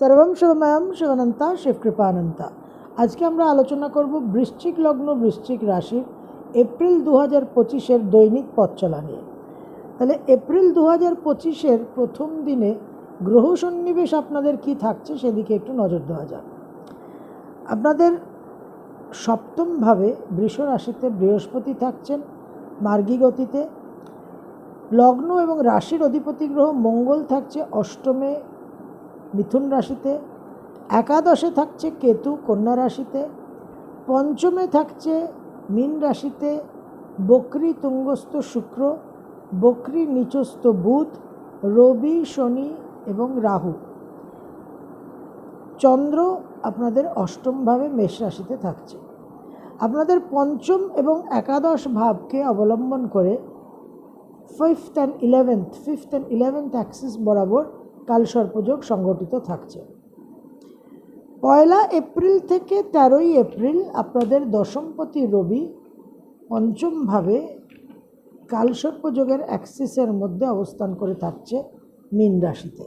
সর্বম শিবময়ম শিবানন্তা শিবকৃপানন্তা। আজকে আমরা আলোচনা করব বৃশ্চিক লগ্ন, বৃশ্চিক রাশির এপ্রিল দু হাজার পঁচিশের দৈনিক পথ চলা নিয়ে। তাহলে এপ্রিল দু হাজার পঁচিশের প্রথম দিনে গ্রহ সন্নিবেশ আপনাদের কি থাকছে সেদিকে একটু নজর দেওয়া যাক। আপনাদের সপ্তমভাবে বৃষ রাশিতে বৃহস্পতি থাকছেন, মার্গী গতিতে। লগ্ন এবং রাশির অধিপতি গ্রহ মঙ্গল থাকছে, অষ্টমে মিথুন রাশিতে একাদশে থাকছে কেতু, কন্যা রাশিতে পঞ্চমে থাকছে মীন রাশিতে বকরি, তুঙ্গস্থ শুক্র, বকরি, নিচস্থ বুধ, রবি, শনি এবং রাহু। চন্দ্র আপনাদের অষ্টমভাবে মেষ রাশিতে থাকছে। আপনাদের পঞ্চম এবং একাদশ ভাবকে অবলম্বন করে fifth and eleventh fifth and eleventh axis বরাবর কালসর্পযোগ সংগঠিত থাকছে। পয়লা এপ্রিল থেকে তেরোই এপ্রিল আপনাদের দশমপতি রবি পঞ্চমভাবে কালসর্পযোগের অ্যাক্সিসের মধ্যে অবস্থান করে থাকছে মীন রাশিতে।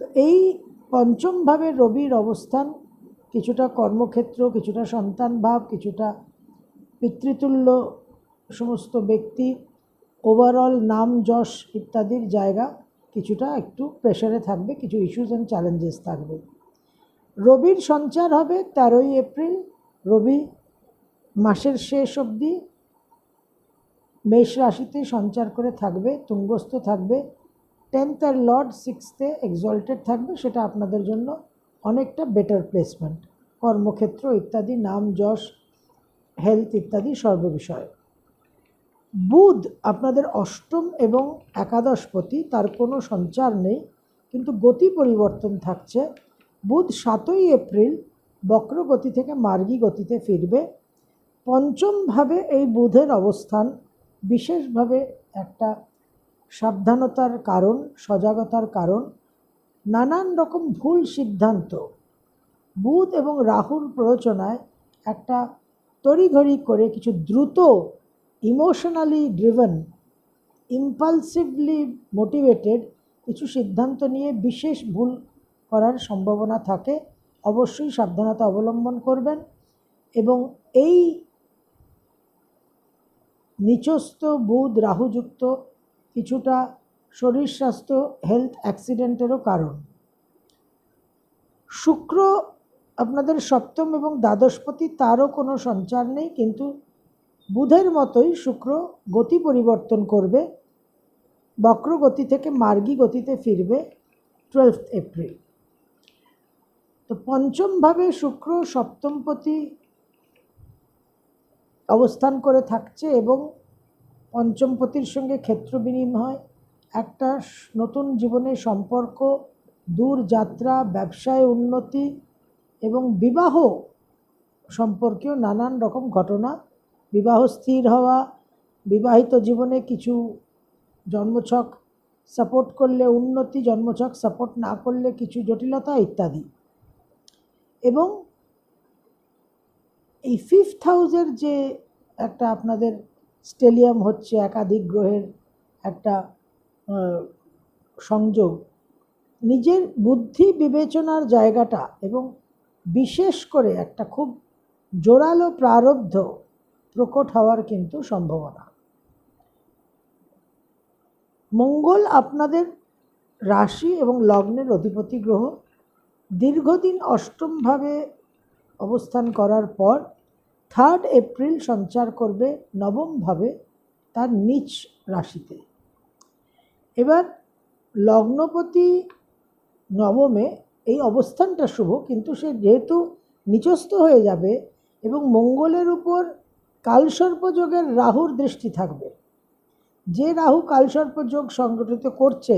তো এই পঞ্চমভাবে রবির অবস্থান কিছুটা কর্মক্ষেত্র, কিছুটা সন্তান ভাব কিছুটা পিতৃতুল্য সমস্ত ব্যক্তি ওভারঅল নাম যশ ইত্যাদির জায়গা কিছুটা একটু প্রেশারে থাকবে, কিছু ইস্যুস অ্যান্ড চ্যালেঞ্জেস থাকবে। রবির সঞ্চার হবে তেরোই এপ্রিল, রবি মাসের শেষ অবধি মেষ রাশিতে সঞ্চার করে থাকবে, তুঙ্গস্থ থাকবে টেন্থ আর লর্ড সিক্সথে এক্সল্টেড থাকবে, সেটা আপনাদের জন্য অনেকটা বেটার প্লেসমেন্ট কর্মক্ষেত্র ইত্যাদি, নাম, যশ হেলথ ইত্যাদি সর্ববিষয়ে। বুধ আপনাদের অষ্টম এবং একাদশ একাদশপতি তার কোনো সঞ্চার নেই, কিন্তু গতি পরিবর্তন থাকছে। বুধ সাতই এপ্রিল বক্র গতি থেকে মার্গী গতিতে ফিরবে। পঞ্চমভাবে এই বুধের অবস্থান, বিশেষভাবে একটা সাবধানতার কারণ, সজাগতার কারণ, নানান রকম ভুল সিদ্ধান্ত। বুধ এবং রাহুর প্ররোচনায় একটা তড়িঘড়ি করে কিছু দ্রুত ইমোশনালি ড্রিভেন ইম্পালসিভলি মোটিভেটেড কিছু সিদ্ধান্ত নিয়ে বিশেষ ভুল করার সম্ভাবনা থাকে, অবশ্যই সাবধানতা অবলম্বন করবেন এবং এই নিচস্থ বুধ রাহুযুক্ত কিছুটা শরীর স্বাস্থ্য হেলথ অ্যাক্সিডেন্টেরও কারণ। শুক্র আপনাদের সপ্তম এবং দ্বাদশপতি তারও কোনো সঞ্চার নেই, কিন্তু বুধের মতোই শুক্র গতি পরিবর্তন করবে, বক্র গতি থেকে মার্গী গতিতে ফিরবে টুয়েলথ এপ্রিল তো পঞ্চমভাবে শুক্র সপ্তমপতি অবস্থান করে থাকছে এবং পঞ্চমপতির সঙ্গে ক্ষেত্র বিনিময়, একটা নতুন জীবনের সম্পর্ক, দূর যাত্রা, ব্যবসায় উন্নতি এবং বিবাহ সম্পর্কেও নানান রকম ঘটনা বিবাহ স্থির হওয়া, বিবাহিত জীবনে কিছু জন্মছক সাপোর্ট করলে, উন্নতি জন্মছক সাপোর্ট না করলে কিছু জটিলতা ইত্যাদি। এবং এই ফিফথ হাউসের যে একটা আপনাদের স্টেলিয়াম হচ্ছে একাধিক গ্রহের একটা সংযোগ, নিজের বুদ্ধি বিবেচনার জায়গাটা এবং বিশেষ করে একটা খুব জোরালো প্রারব্ধ প্রকট হওয়ার কিন্তু সম্ভাবনা। মঙ্গল আপনাদের রাশি এবং লগ্নের অধিপতি গ্রহ দীর্ঘদিন অষ্টমভাবে অবস্থান করার পর থার্ড এপ্রিল সঞ্চার করবে নবমভাবে তার নিচ রাশিতে। এবার লগ্নপতি নবমে এই অবস্থানটা শুভ, কিন্তু সে যেহেতু নিচস্থ হয়ে যাবে এবং মঙ্গলের উপর কালসর্পযোগের রাহুর দৃষ্টি থাকবে। যে রাহু কালসর্পযোগ সংগঠিত করছে,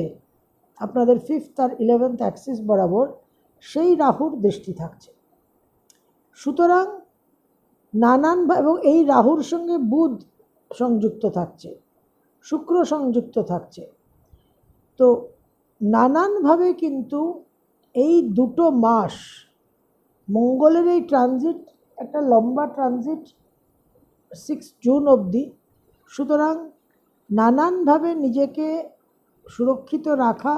আপনাদের ফিফথ আর ইলেভেন্থ অ্যাক্সিস বরাবর সেই রাহুর দৃষ্টি থাকছে। সুতরাং নানান এবং এই রাহুর সঙ্গে বুধ সংযুক্ত থাকছে, শুক্র সংযুক্ত থাকছে। তো নানানভাবে কিন্তু এই দুটো মাস মঙ্গলের এই ট্রানজিট একটা লম্বা ট্রানজিট সিক্স জুন অবধি। সুতরাং নানানভাবে নিজেকে সুরক্ষিত রাখা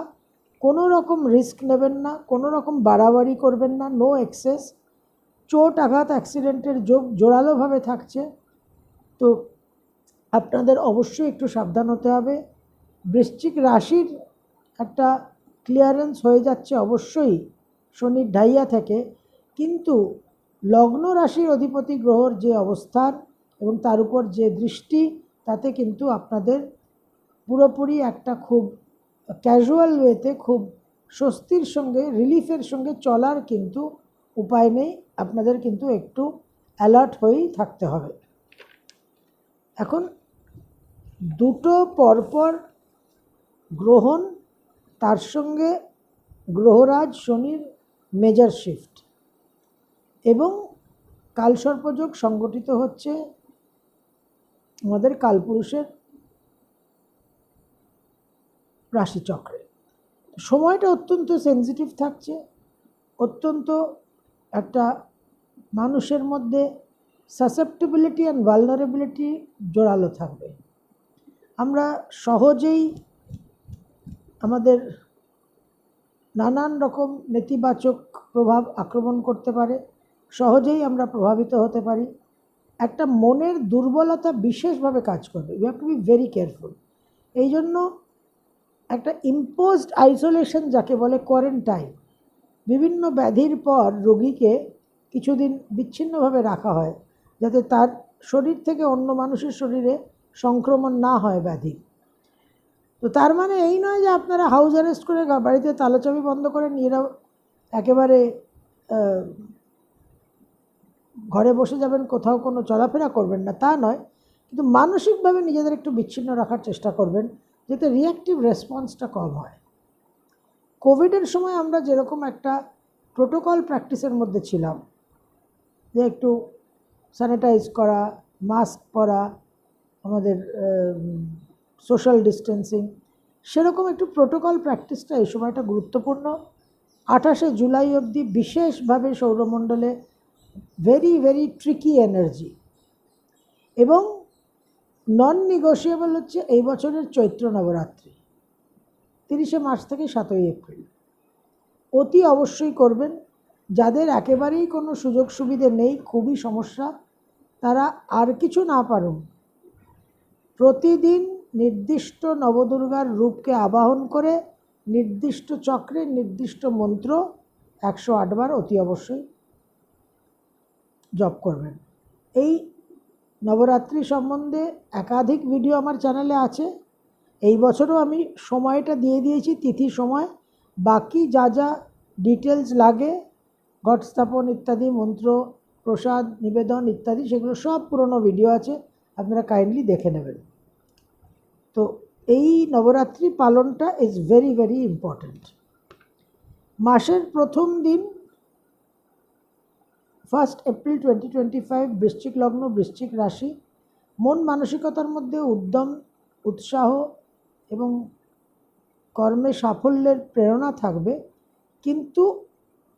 কোনো রকম রিস্ক নেবেন না কোনো রকম বাড়াবাড়ি করবেন না নো এক্সেস চোট আঘাত অ্যাক্সিডেন্টের যোগ জোরালোভাবে থাকছে। তো আপনাদের অবশ্যই একটু সাবধান হতে হবে। বৃশ্চিক রাশির একটা ক্লিয়ারেন্স হয়ে যাচ্ছে অবশ্যই শনির ঢাইয়া থেকে। কিন্তু লগ্ন রাশির অধিপতি গ্রহর যে অবস্থান এবং তার উপর যে দৃষ্টি, তাতে কিন্তু আপনাদের পুরোপুরি একটা খুব ক্যাজুয়াল ওয়েতে খুব স্বস্তির সঙ্গে রিলিফের সঙ্গে চলার কিন্তু উপায় নেই। আপনাদের কিন্তু একটু অ্যালার্ট হয়েই থাকতে হবে। এখন দুটো পরপর গ্রহণ, তার সঙ্গে গ্রহরাজ শনির মেজর শিফট এবং কালসর্পযোগ সংগঠিত হচ্ছে আমাদের কালপুরুষের রাশিচক্রে। সময়টা অত্যন্ত সেন্সিটিভ থাকছে, অত্যন্ত একটা মানুষের মধ্যে সাসেপ্টেবিলিটি অ্যান্ড ভালনারেবিলিটি জোরালো থাকবে। আমরা সহজেই আমাদের নানান রকম নেতিবাচক প্রভাব আক্রমণ করতে পারে, সহজেই আমরা প্রভাবিত হতে পারি। একটা মনের দুর্বলতা বিশেষভাবে কাজ করবে। You have to be very careful এই জন্য একটা ইম্পোজড আইসোলেশন যাকে বলে কোয়ারেন্টাইন বিভিন্ন ব্যাধির পর রোগীকে কিছুদিন বিচ্ছিন্নভাবে রাখা হয়, যাতে তার শরীর থেকে অন্য মানুষের শরীরে সংক্রমণ না হয় ব্যাধি। তো তার মানে এই নয় যে আপনারা হাউস অ্যারেস্ট করে বাড়িতে তালাচাবি বন্ধ করে নিয়ে একেবারে ঘরে বসে যাবেন, কোথাও কোনো চলাফেরা করবেন না, তা নয়। কিন্তু মানসিকভাবে নিজেদের একটু বিচ্ছিন্ন রাখার চেষ্টা করবেন, যাতে রিয়াক্টিভ রেসপন্সটা কম হয়। কোভিডের সময় আমরা যেরকম একটা প্রোটোকল প্র্যাকটিসের মধ্যে ছিলাম, যে একটু স্যানিটাইজ করা মাস্ক পরা, আমাদের সোশ্যাল ডিস্টেন্সিং সেরকম একটু প্রোটোকল প্র্যাকটিসটা এই সময়টা গুরুত্বপূর্ণ। আঠাশে জুলাই অবধি বিশেষভাবে সৌরমণ্ডলে ভেরি ভেরি ট্রিকি এনার্জি এবং নন নিগোসিয়েবল হচ্ছে এই বছরের চৈত্র নবরাত্রি, তিরিশে মার্চ থেকে সাতই এপ্রিল। অতি অবশ্যই করবেন। যাদের একেবারেই কোনো সুযোগ সুবিধে নেই, খুবই সমস্যা, তারা আর কিছু না পারুন। প্রতিদিন নির্দিষ্ট নবদুর্গার রূপকে আবাহন করে নির্দিষ্ট চক্রে নির্দিষ্ট মন্ত্র একশো আটবার অতি অবশ্যই জপ করবেন। এই নবরাত্রি সম্বন্ধে একাধিক ভিডিও আমার চ্যানেলে আছে। এই বছরও আমি সময়টা দিয়ে দিয়েছি তিথি সময়। বাকি যা যা ডিটেলস লাগে ঘট স্থাপন ইত্যাদি, মন্ত্র, প্রসাদ, নিবেদন ইত্যাদি, সেগুলো সব পুরনো ভিডিও আছে, আপনারা কাইন্ডলি দেখে নেবেন। তো এই নবরাত্রি পালনটা ইজ ভেরি ভেরি ইম্পর্ট্যান্ট মাসের প্রথম দিন first April twenty twenty five বৃশ্চিক লগ্ন, বৃশ্চিক রাশি। মন মানসিকতার মধ্যে উদ্যম, উৎসাহ এবং কর্মে সাফল্যের প্রেরণা থাকবে, কিন্তু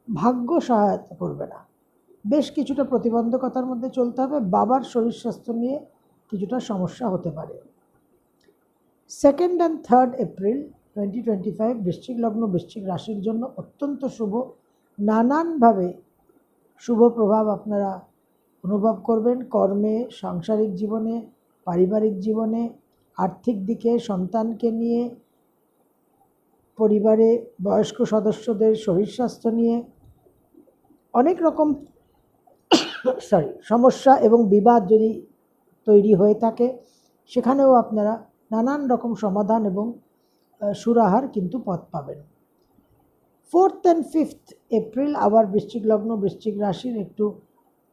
ভাগ্য সহায়তা করবে না। বেশ কিছুটা প্রতিবন্ধকতার মধ্যে চলতে হবে, বাবার শরীর স্বাস্থ্য নিয়ে কিছুটা সমস্যা হতে পারে। Second and third April twenty twenty five বৃশ্চিক লগ্ন, বৃশ্চিক রাশির জন্য অত্যন্ত শুভ। নানানভাবে শুভ প্রভাব আপনারা অনুভব করবেন কর্মে, সাংসারিক জীবনে, পারিবারিক জীবনে, আর্থিক দিকে, সন্তানকে নিয়ে, পরিবারে, বয়স্ক সদস্যদের শরীর স্বাস্থ্য নিয়ে, অনেক রকম সরি সমস্যা এবং বিবাদ যদি তৈরি হয়ে থাকে, সেখানেও আপনারা নানান রকম সমাধান এবং সুরাহার কিন্তু পথ পাবেন। ফোর্থ অ্যান্ড ফিফথ এপ্রিল আবার বৃশ্চিক লগ্ন, বৃশ্চিক রাশির একটু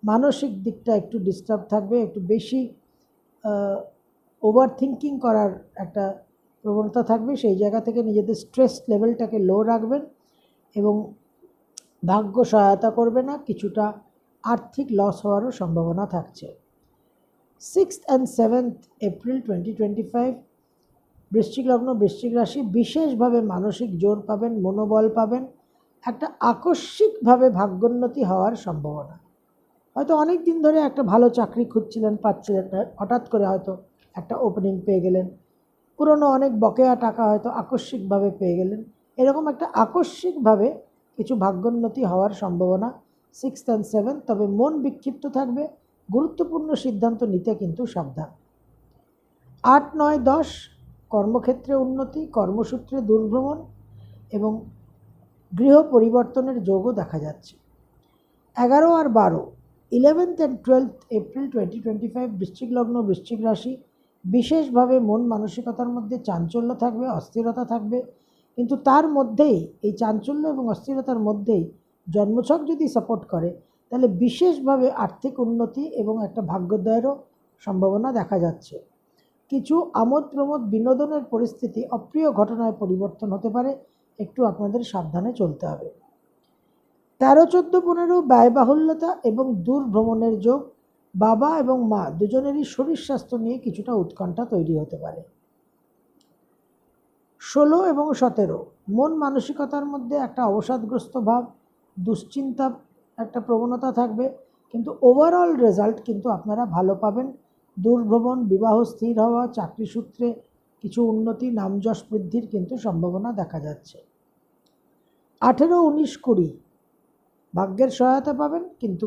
মানসিক দিকটা একটু ডিস্টার্ব থাকবে, একটু বেশি ওভার থিঙ্কিং করার একটা প্রবণতা থাকবে। সেই জায়গা থেকে নিজেদের স্ট্রেস লেভেলটাকে লো রাখবেন এবং ভাগ্য সহায়তা করবে না, কিছুটা আর্থিক লস হওয়ারও সম্ভাবনা থাকছে। Sixth and seventh April twenty twenty five বৃশ্চিক লগ্ন, বৃশ্চিক রাশি, বিশেষভাবে মানসিক জোর পাবেন, মনোবল পাবেন, একটা আকস্মিকভাবে ভাগ্যোন্নতি হওয়ার সম্ভাবনা। হয়তো অনেক দিন ধরে একটা ভালো চাকরি খুঁজছিলেন, পাচ্ছিলেন হঠাৎ করে হয়তো একটা ওপেনিং পেয়ে গেলেন। পুরনো অনেক বকেয়া টাকা হয়তো আকস্মিকভাবে পেয়ে গেলেন। এরকম একটা আকস্মিকভাবে কিছু ভাগ্যোন্নতি হওয়ার সম্ভাবনা সিক্স অ্যান্ড সেভেন তবে মন বিক্ষিপ্ত থাকবে, গুরুত্বপূর্ণ সিদ্ধান্ত নিতে কিন্তু সাবধান। আট, নয়, দশ কর্মক্ষেত্রে উন্নতি, কর্মসূত্রে দুর্ভ্রমণ এবং গৃহ পরিবর্তনের যোগও দেখা যাচ্ছে। এগারো আর বারো eleventh and twelfth April twenty twenty five বৃশ্চিক লগ্ন বৃশ্চিক রাশি, বিশেষভাবে মন মানসিকতার মধ্যে চাঞ্চল্য থাকবে, অস্থিরতা থাকবে। কিন্তু তার মধ্যেই, এই চাঞ্চল্য এবং অস্থিরতার মধ্যেই জন্মছক যদি সাপোর্ট করে, তাহলে বিশেষভাবে আর্থিক উন্নতি এবং একটা ভাগ্যোদয়েরও সম্ভাবনা দেখা যাচ্ছে। কিছু আমোদ প্রমোদ বিনোদনের পরিস্থিতি অপ্রিয় ঘটনায় পরিবর্তন হতে পারে, একটু আপনাদের সাবধানে চলতে হবে। তেরো চোদ্দ পনেরো ব্যয়বাহুল্যতা এবং দূর ভ্রমণের যোগ, বাবা এবং মা দুজনেরই শরীর স্বাস্থ্য নিয়ে কিছুটা উৎকণ্ঠা তৈরি হতে পারে। ষোলো এবং সতেরো, মন মানসিকতার মধ্যে একটা অবসাদগ্রস্ত ভাব, দুশ্চিন্তা, একটা প্রবণতা থাকবে, কিন্তু ওভারঅল রেজাল্ট কিন্তু আপনারা ভালো পাবেন। দূরভ্রমণ বিবাহ স্থির হওয়া, চাকরি সূত্রে কিছু উন্নতি, নামযশ বৃদ্ধির কিন্তু সম্ভাবনা দেখা যাচ্ছে। আঠেরো, উনিশ, কুড়ি ভাগ্যের সহায়তা পাবেন, কিন্তু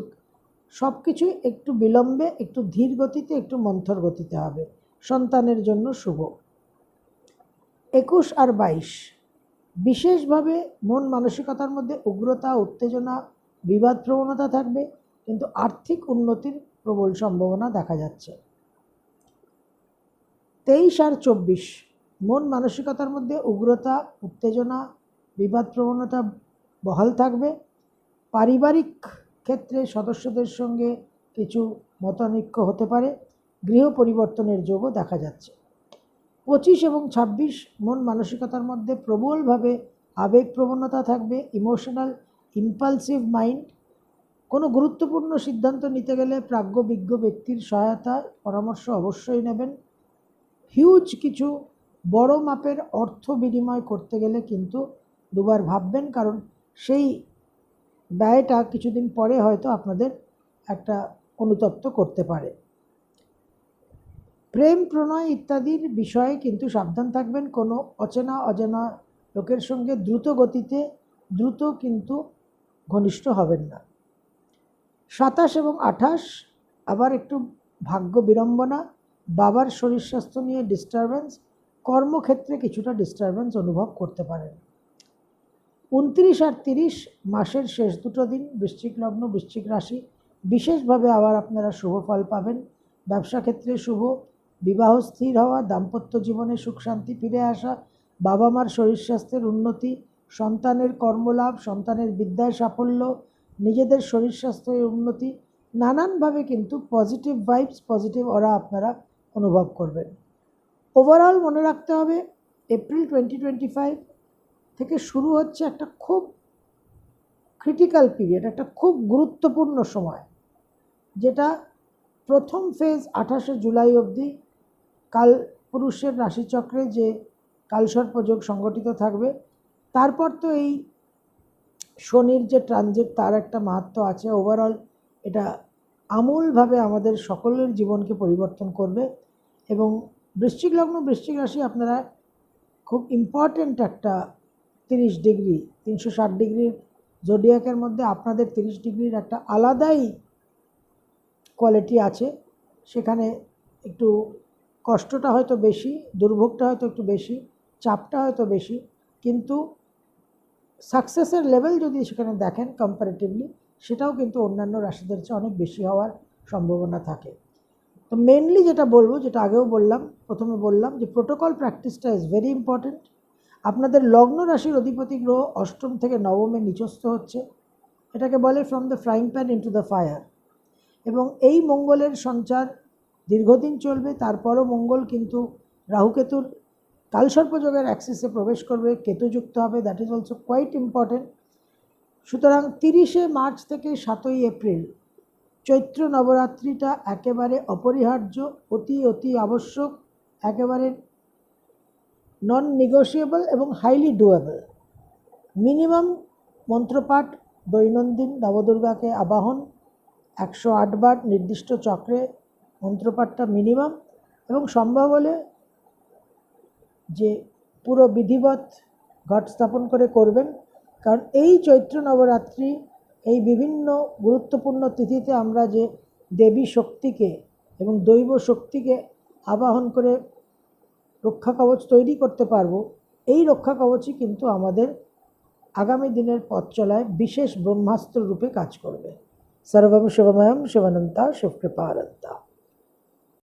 সব কিছুই একটু বিলম্বে, একটু ধীর গতিতে, একটু মন্থর গতিতে হবে। সন্তানের জন্য শুভ। একুশ আর বাইশ বিশেষভাবে মন মানসিকতার মধ্যে উগ্রতা, উত্তেজনা, বিবাদ প্রবণতা থাকবে, কিন্তু আর্থিক উন্নতির প্রবল সম্ভাবনা দেখা যাচ্ছে। তেইশ আর চব্বিশ। মন মানসিকতার মধ্যে উগ্রতা, উত্তেজনা, বিবাদ প্রবণতা বহাল থাকবে। পারিবারিক ক্ষেত্রে সদস্যদের সঙ্গে কিছু মতানৈক্য হতে পারে। গৃহ পরিবর্তনের যোগও দেখা যাচ্ছে। পঁচিশ এবং ছাব্বিশ মন মানসিকতার মধ্যে প্রবলভাবে আবেগ প্রবণতা থাকবে। Emotional impulsive mind. কোনো গুরুত্বপূর্ণ সিদ্ধান্ত নিতে গেলে প্রাজ্ঞবিজ্ঞ ব্যক্তির সহায়তা পরামর্শ অবশ্যই নেবেন। হিউজ কিছু বড় মাপের অর্থ বিনিময় করতে গেলে কিন্তু দুবার ভাববেন, কারণ সেই ব্যয়টা কিছুদিন পরে হয়তো আপনাদের একটা অনুতপ্ত করতে পারে। প্রেম, প্রণয় ইত্যাদির বিষয়ে কিন্তু সাবধান থাকবেন। কোনো অচেনা, অজানা লোকের সঙ্গে দ্রুত গতিতে, দ্রুত কিন্তু ঘনিষ্ঠ হবেন না। সাতাশ এবং আঠাশ আবার একটু ভাগ্য বিড়ম্বনা। বাবার শরীর স্বাস্থ্য নিয়ে ডিস্টারবেন্স কর্মক্ষেত্রে কিছুটা ডিস্টারবেন্স অনুভব করতে পারেন। উনত্রিশ আর তিরিশ মাসের শেষ দুটো দিন বৃশ্চিক লগ্ন, বৃশ্চিক রাশি, বিশেষভাবে আবার আপনারা শুভ ফল পাবেন। ব্যবসা ক্ষেত্রে শুভ, বিবাহ স্থির হওয়া, দাম্পত্য জীবনে সুখ শান্তি ফিরে আসা, বাবা মার শরীর স্বাস্থ্যের উন্নতি, সন্তানের কর্মলাভ, সন্তানের বিদ্যায় সাফল্য, নিজেদের শরীর স্বাস্থ্যের উন্নতি, নানানভাবে কিন্তু পজিটিভ ভাইবস পজিটিভ ওরা আপনারা অনুভব করবেন ওভারঅল মনে রাখতে হবে এপ্রিল টোয়েন্টি টোয়েন্টি ফাইভ থেকে শুরু হচ্ছে একটা খুব ক্রিটিক্যাল পিরিয়ড একটা খুব গুরুত্বপূর্ণ সময়, যেটা প্রথম ফেজ আঠাশে জুলাই অবধি কাল পুরুষের রাশিচক্রে যে কালসর্পযোগ সংগঠিত থাকবে, তারপর তো এই শনির যে ট্রানজিট তার একটা মাহাত্ম আছে। ওভারঅল এটা আমূলভাবে আমাদের সকলের জীবনকে পরিবর্তন করবে। এবং বৃশ্চিক লগ্ন, বৃশ্চিক রাশি আপনারা খুব ইম্পর্ট্যান্ট একটা তিরিশ ডিগ্রি, তিনশো ষাট ডিগ্রির জোডিয়াকের মধ্যে আপনাদের তিরিশ ডিগ্রির একটা আলাদাই কোয়ালিটি আছে। সেখানে একটু কষ্টটা হয়তো বেশি, দুর্ভোগটা হয়তো একটু বেশি, চাপটা হয়তো বেশি, কিন্তু সাকসেসের লেভেল যদি সেখানে দেখেন কম্পারেটিভলি সেটাও কিন্তু অন্যান্য রাশিদের চেয়ে অনেক বেশি হওয়ার সম্ভাবনা থাকে। তো মেনলি যেটা বলব, যেটা আগেও বললাম, প্রথমে বললাম যে প্রোটোকল প্র্যাকটিসটা ইজ ভেরি ইম্পর্ট্যান্ট আপনাদের লগ্ন রাশির অধিপতি গ্রহ অষ্টম থেকে নবমে নিচস্থ হচ্ছে। এটাকে বলে from the frying pan into the fire এবং এই মঙ্গলের সঞ্চার দীর্ঘদিন চলবে, তারপরও মঙ্গল কিন্তু রাহুকেতুর কালসর্পযোগের অ্যাক্সিসে প্রবেশ করবে, কেতুযুক্ত হবে that is also quite important সুতরাং তিরিশে মার্চ থেকে সাতই এপ্রিল চৈত্র নবরাত্রিটা একেবারে অপরিহার্য, অতি অতি আবশ্যক, একেবারে নন নেগোশিয়েবল এবং হাইলি ডুয়েবল মিনিমাম মন্ত্রপাঠ, দৈনন্দিন নবদুর্গাকে আবাহন, একশো আটবার নির্দিষ্ট চক্রে মন্ত্রপাঠটা মিনিমাম এবং সম্ভব হলে যে পুরো বিধিবৎ ঘট স্থাপন করে করবেন। কারণ এই চৈত্র নবরাত্রি এই বিভিন্ন গুরুত্বপূর্ণ তিথিতে আমরা যে দেবী শক্তিকে এবং দৈব শক্তিকে আবাহন করে রক্ষা কবচ তৈরি করতে পারব, এই রক্ষা কবচই কিন্তু আমাদের আগামী দিনের পথ চলায় বিশেষ ব্রহ্মাস্ত্র রূপে কাজ করবে। সর্বম শিবময়ম শিবানন্তা শিবকৃপারন্তা